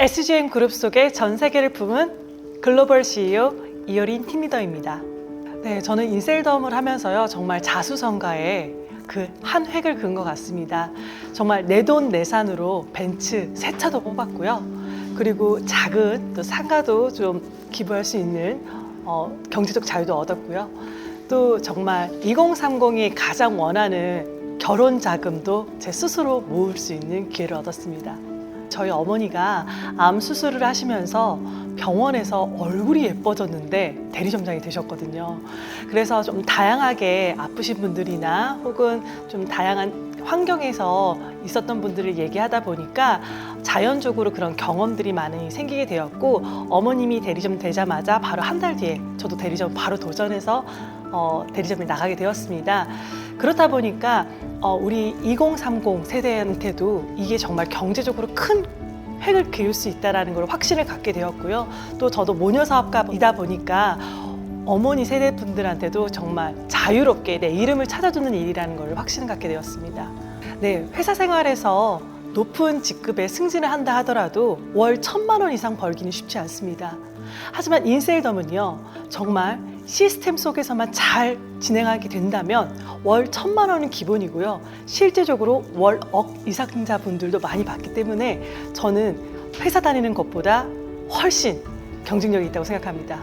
SGM 그룹 속의 전 세계를 품은 글로벌 CEO 이효린 팀리더입니다. 네, 저는 인셀덤을 하면서요, 정말 자수성가에 그 한 획을 그은 것 같습니다. 정말 내 돈 내산으로 벤츠 새 차도 뽑았고요. 그리고 작은 또 상가도 좀 기부할 수 있는 어, 경제적 자유도 얻었고요. 또 정말 2030이 가장 원하는 결혼 자금도 제 스스로 모을 수 있는 기회를 얻었습니다. 저희 어머니가 암 수술을 하시면서 병원에서 얼굴이 예뻐졌는데 대리점장이 되셨거든요. 그래서 좀 다양하게 아프신 분들이나 혹은 좀 다양한 환경에서 있었던 분들을 얘기하다 보니까 자연적으로 그런 경험들이 많이 생기게 되었고 어머님이 대리점 되자마자 바로 한 달 뒤에 저도 대리점 바로 도전해서 어, 대리점에 나가게 되었습니다. 그렇다 보니까 어, 우리 2030 세대한테도 이게 정말 경제적으로 큰 획을 그을 수 있다라는 걸 확신을 갖게 되었고요. 또 저도 모녀 사업가이다 보니까 어머니 세대 분들한테도 정말 자유롭게 내 이름을 찾아주는 일이라는 걸 확신을 갖게 되었습니다. 네, 회사 생활에서 높은 직급에 승진을 한다 하더라도 월 천만 원 이상 벌기는 쉽지 않습니다. 하지만 인셀덤은요, 정말 시스템 속에서만 잘 진행하게 된다면 월 천만 원은 기본이고요. 실제적으로 월 억 이상자 분들도 많이 받기 때문에 저는 회사 다니는 것보다 훨씬 경쟁력이 있다고 생각합니다.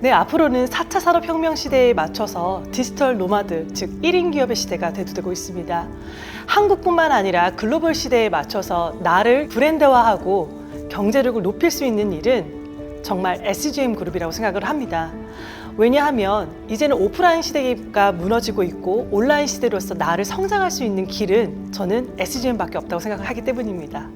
네, 앞으로는 4차 산업혁명 시대에 맞춰서 디지털 노마드, 즉 1인 기업의 시대가 대두되고 있습니다. 한국뿐만 아니라 글로벌 시대에 맞춰서 나를 브랜드화하고 경제력을 높일 수 있는 일은 정말 SGM 그룹이라고 생각을 합니다. 왜냐하면 이제는 오프라인 시대가 무너지고 있고 온라인 시대로서 나를 성장할 수 있는 길은 저는 SGM밖에 없다고 생각을 하기 때문입니다.